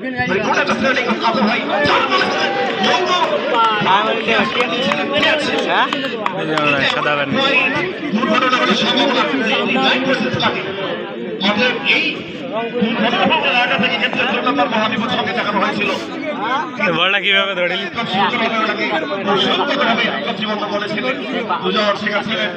very good understanding of Abu ভাই চার বলেছিলেন বন্ধ সাদা ব্যান্ড দুর্ঘটনা ঘটার সম্ভাবনা 99% থাকে অতএব এই দুর্ঘটনা ঘটার আগে থেকে ক্ষেত্রের জন্য তার মহাবিপদ সঙ্গে দেখানো হয়েছিল বলটা কীভাবে ধরিলি? শেখাচ্ছিলেন।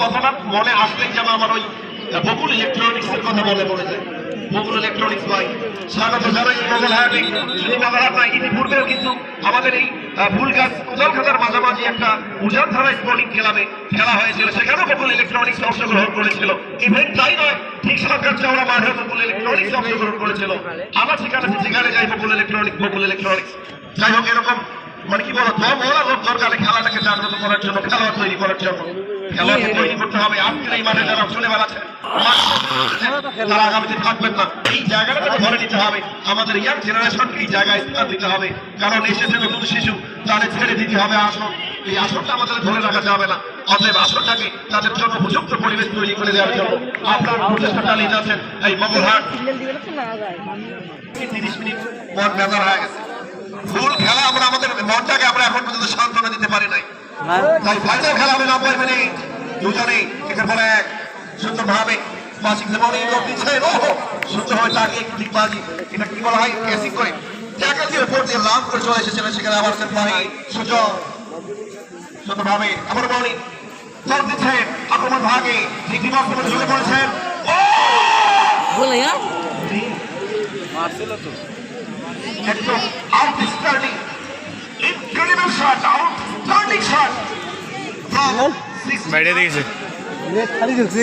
কথাটা মনে আসলেই যেন আমার ওই বকুল ইলেকট্রনিক্স এর কথা মনে পড়ে বকুল ইলেকট্রনিক্স ভাই স্বাগত জানাই মোবাইল হাটে শুধু মোবাইল হাট নয় ইতিপূর্বেও কিন্তু আমাদের এই ফুলগাছ কোদালখাতার মাঝামাঝি একটা উজান ধারা স্পোর্টিং ক্লাবে খেলা হয়েছিল। সেখানেও বকুল ইলেকট্রনিক্স অংশগ্রহণ করেছিল। ইভেন্ট তাই নয়, ঠিক সরকার চৌড়া মাঠে বকুল ইলেকট্রনিক্স অংশগ্রহণ করেছিল। ঠিকানা আছে যেখানে যাই বকুল ইলেকট্রনিক্স বকুল ইলেকট্রনিক্স যাই হোক, এরকম মানে কি বলো দম ওরা দরকারে খেলাটাকে জাগ্রত করার জন্য খেলোয়াড় তৈরি করার জন্য। খেলোয়াড়কে তৈরি করতে হবে। আজকের এই মাঠে যারা চলে বেড়াচ্ছে তারা আগামীতে থাকবেন না। এই জায়গাটাকে ধরে নিতে হবে। আমাদের ইয়াং জেনারেশনকে এই জায়গায় স্থান দিতে হবে। কারণ এসেছে নতুন শিশু তাদের ছেড়ে দিতে হবে আসন। এই আসনটা আমাদের ধরে রাখা যাবে না। অতএব আসনটাকে তাদের জন্য উপযুক্ত পরিবেশ তৈরি করে দেওয়ার জন্য আপনার প্রচেষ্টা চালিয়ে যাচ্ছেন এই মঙ্গলহাট তিরিশ মিনিট পর বেজার হয়ে গেছে। ফুল খেলা আমরা আমাদের মনটাকে আমরা এখন পর্যন্ত সান্ত্বনা দিতে পারি নাই। তাই ফাইনাল খেলা হবে নব্বই মিনিট। দুজনেই একের পর এক। সুন্দরভাবে বাসিক যেমন এই লোক দিচ্ছে। সূর্য হয় তাকে একটু দিকবাজি এটা কি বলা হয়? ক্যাসিং করে। ট্যাকল দিয়ে উপর দিয়ে লাভ করে চলে এসেছিলেন সেখানে আবার সেন ভাই সূর্য শতভাবে আবার বলি জোর দিচ্ছেন আক্রমণ ভাগে ডিটি বক্স ঝুলে পড়েছেন। বলে হ্যাঁ? মারছিল তো। একদম outstanding incredible shot outstanding shot বাইরে দিয়েছে। খালি চলছে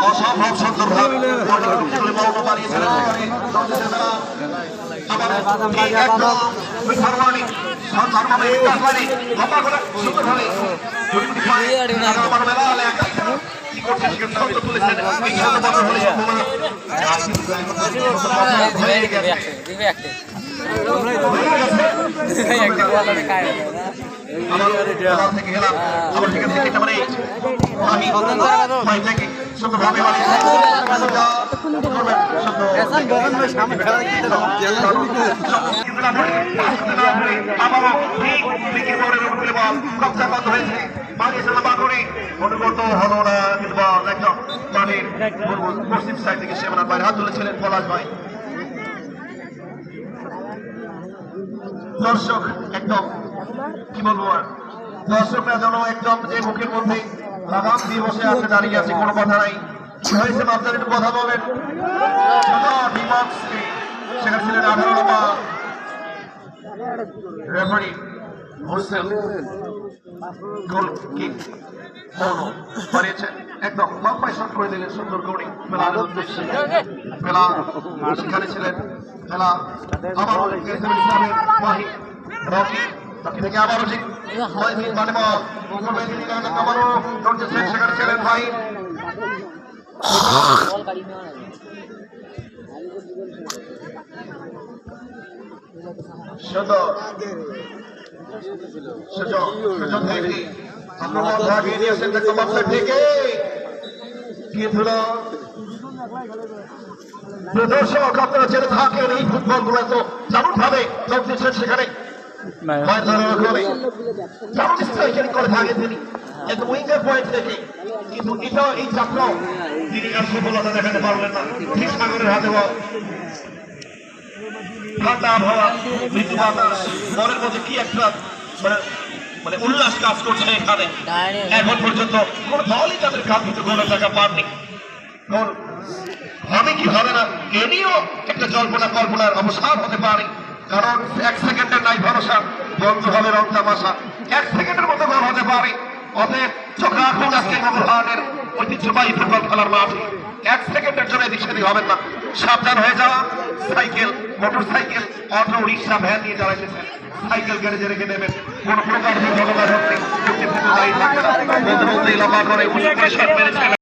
অসম্ভব সুন্দরভাবে। বিকাশ মানে লম্বা করে সুন্দরভাবে থেকে গেলাম থেকে মানে আমি থেকে সুন্দরভাবে মানে আবারও ঠিক হয়েছে। অনুগত হলো না কিন্তু একদম। মাঠের পশ্চিম সাইড থেকে সেমানার বাইরে হাত তুলেছিলেন পলাশ ভাই। দর্শক একদম। কি বলব আর? দর্শকরা যেন একদম যে মুখের মধ্যে লাগাম দিয়ে বসে আছে, দাঁড়িয়ে আছে, কোনো কথা নাই। হয়েছে আপনার একটু কথা বলেন। সেখানে ছিলেন আঠারো রেফারি একদম করে দিলেন, সুন্দর রকি থেকে আবারও ঠিক ছয় মিনিট মানে বল। মুকুল মেহেদি নিলেন সেখানে ছিলেন ভাই। সুন্দর সুযোগ সুযোগ থেকে। আক্রমণ ভাগিয়ে দিয়েছেন দেখতে পাচ্ছেন থেকে কিন্তু প্রিয় দর্শক আপনারা জেনে থাকেন এই ফুটবলগুলো তো যেমন ভাবে দিচ্ছেন সেখানে করে দারুণ স্ট্রাইকারিং করে থাকে তিনি কিন্তু উইঙ্গার পয়েন্ট থেকে কিন্তু এটাও এই চাপটাও তিনি আর সফলতা দেখাতে পারলেন না। ঠিক সাগরের হাতে ঠান্ডা আবহাওয়া মৃদু বাতাস মনের মধ্যে কি একটা মানে মানে উল্লাস কাজ করছে এখানে। এখন পর্যন্ত কোন দলই তাদের কাপ থেকে কোনো টাকা পাননি। হবে কি হবে না, এ একটা জল্পনা, কল্পনার অবসান হতে পারে। কারণ এক সেকেন্ডের নাই ভরসা, বন্ধ হবে রং তামাশা এক সেকেন্ডের মতো গোল হতে পারে। অতএব রাখুন আজকে ঐতিহ্যবাহী ফুটবল খেলার এক সেকেন্ডের জন্য এদিক সেদিক হবেন না। সাবধান হয়ে যাওয়া। Cycle motor cycle auto rickshaw, van নিয়ে চালাইতেছেন। সাইকেল গ্যারেজে রেখে দেবেন। কোন প্রকার